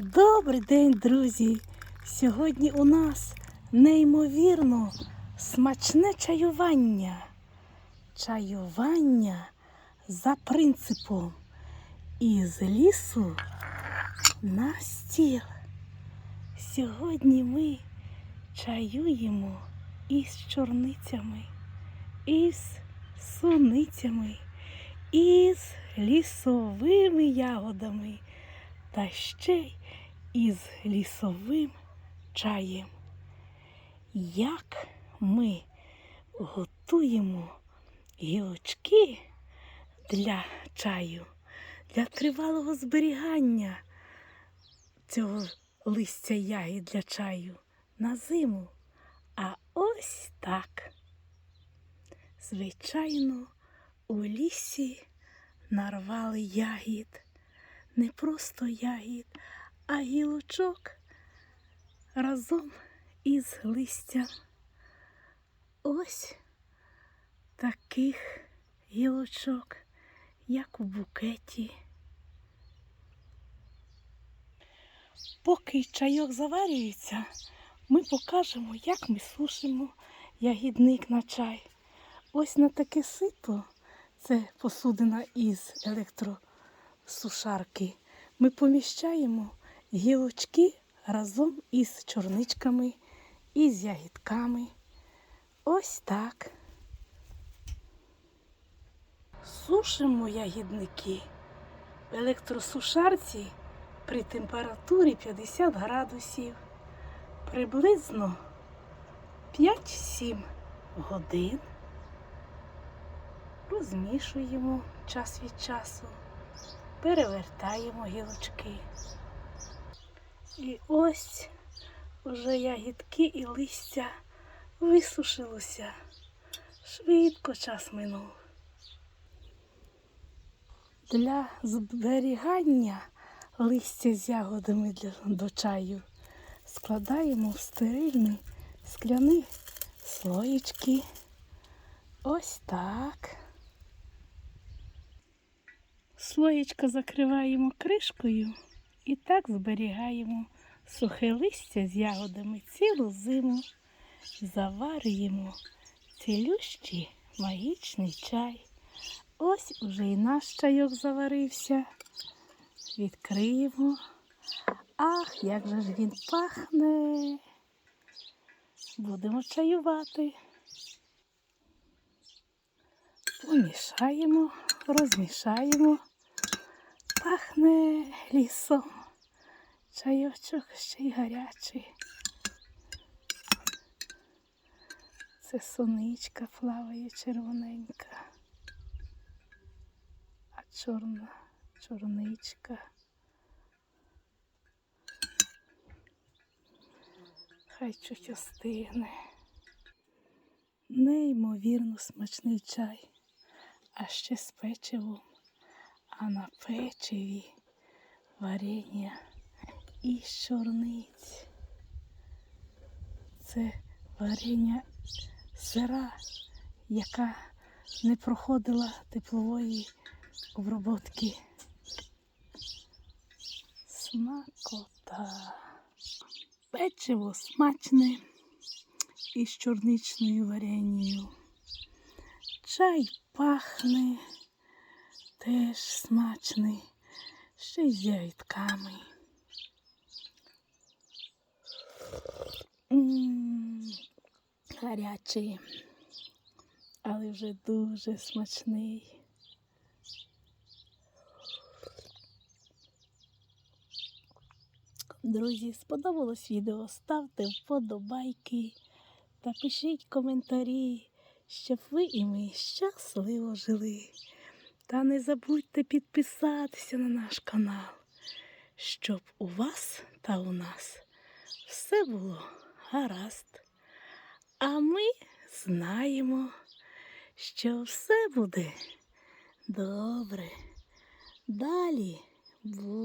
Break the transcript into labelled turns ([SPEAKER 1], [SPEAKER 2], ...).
[SPEAKER 1] Добрий день, друзі! Сьогодні у нас неймовірно смачне чаювання. Чаювання за принципом із лісу на стіл. Сьогодні ми чаюємо із чорницями, із суницями, із лісовими ягодами та ще й із лісовим чаєм. Як ми готуємо гілочки для чаю, для тривалого зберігання цього листя ягід для чаю на зиму. А ось так. Звичайно, у лісі нарвали ягід не просто ягід, а гілочок разом із листям. Ось таких гілочок, як у букеті. Поки чайок заварюється, ми покажемо, як ми сушимо ягідник на чай. Ось на таке сито, це посудина із електросушарки, ми поміщаємо гілочки разом із чорничками і з ягідками. Ось так. Сушимо ягідники в електросушарці при температурі 50 градусів приблизно 5-7 годин. Розмішуємо час від часу, перевертаємо гілочки. І ось уже ягідки і листя висушилося. Швидко час минув. Для зберігання листя з ягодами для, до чаю складаємо в стерильні скляні слоєчки. Ось так. Слоєчко закриваємо кришкою і так зберігаємо сухе листя з ягодами цілу зиму. Заварюємо цілющий магічний чай. Ось уже і наш чайок заварився. Відкриємо. Ах, як же ж він пахне. Будемо чаювати. Помішаємо, розмішаємо. Пахне лісом. Чайочок ще й гарячий. Це соничка плаває червоненька, а чорна чорничка. Хай чуть остигне. Неймовірно смачний чай, а ще з печивом, а на печиві варення із чорниць. Це варення сира, яка не проходила теплової обробки. Смакота. Печиво смачне із чорничною варенню. Чай пахне теж смачний, ще й з ягідками. Гарячий, але вже дуже смачний. Друзі, сподобалось відео, ставте вподобайки та пишіть коментарі, щоб ви і ми щасливо жили. Та не забудьте підписатися на наш канал, щоб у вас та у нас все було гаразд. А ми знаємо, що все буде добре. Далі буде.